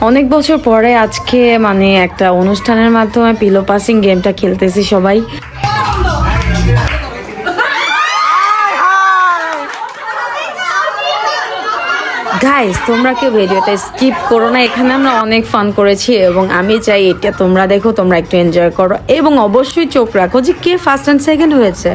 অনেক বছর পরে আজকে মানে একটা অনুষ্ঠানের মাধ্যমে পিলো পাসিং গেমটা খেলতেছি সবাই। গাইস তোমরা কেউ ভিডিওটা স্কিপ করো না। এখানে আমরা অনেক ফান করেছি এবং আমি চাই এটা তোমরা দেখো, তোমরা একটু এনজয় করো এবং অবশ্যই চোখ রাখো যে কে ফার্স্ট অ্যান্ড সেকেন্ড হয়েছে।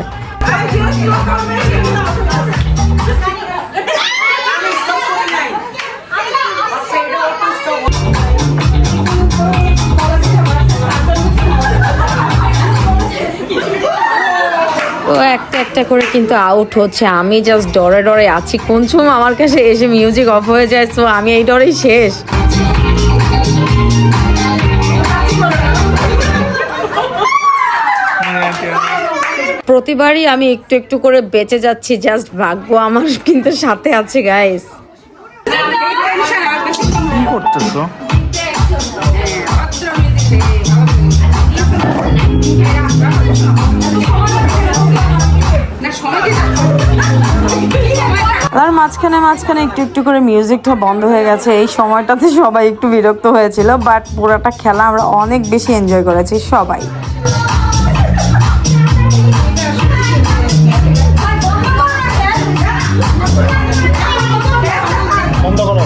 ও একটা একটা করে কিন্তু আউট হচ্ছে। আমি জাস্ট ডরে ডরে আছি। কোন সময় আমার কাছে এসে মিউজিক অফ হয়ে যায় তো আমি এই ডরেই শেষ। প্রতিবারই আমি একটু একটু করে বেঁচে যাচ্ছি জাস্ট ভাগ্য আমার কিন্তু সাথে আছে গাইস মাঝখানে মাঝখানে একটু একটু করে মিউজিকটা বন্ধ হয়ে গেছে। এই সময়টাতে সবাই একটু বিরক্ত হয়েছিল বাট পুরোটা খেলা আমরা অনেক বেশি এনজয় করেছি সবাই। বন্ধ করো।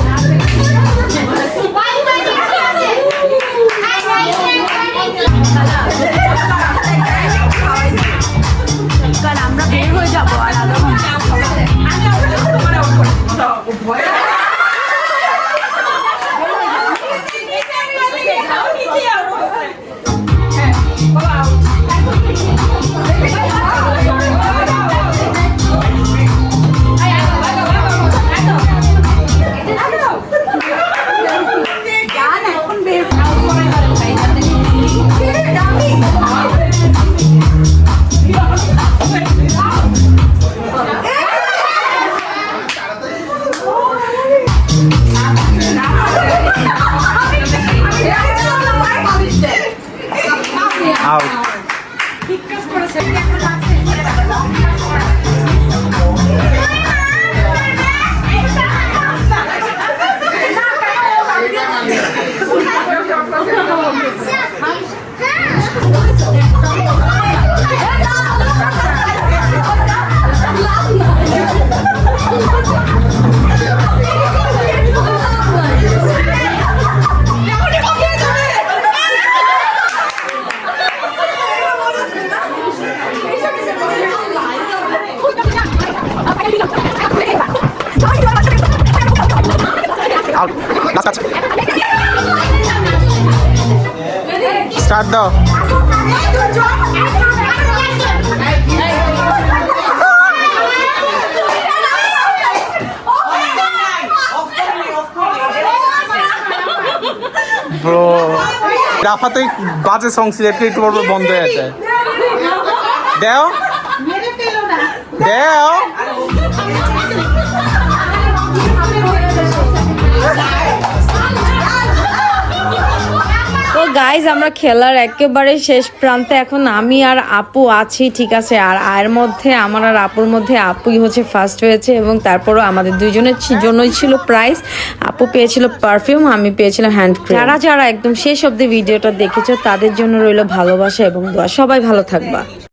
টাচ স্টার্ট দাও। ব্রো বাজে সং সিলেক্ট পর বন্ধ হয়ে যায়। দেও। দেও। গাইজ আমরা খেলার একেবারে শেষ প্রান্তে এখন আমি আর আপু আছি, ঠিক আছে? আর আয়ের মধ্যে, আমার আর আপুর মধ্যে আপুই হচ্ছে ফার্স্ট হয়েছে এবং তারপরও আমাদের দুজনের জন্যই ছিল প্রাইস আপু পেয়েছিল পারফিউম আমি পেয়েছিলাম হ্যান্ড ক্রিম যারা যারা একদম শেষ অব্দি ভিডিওটা দেখেছ, তাদের জন্য রইল ভালোবাসা এবং দোয়া। সবাই ভালো থাকবা।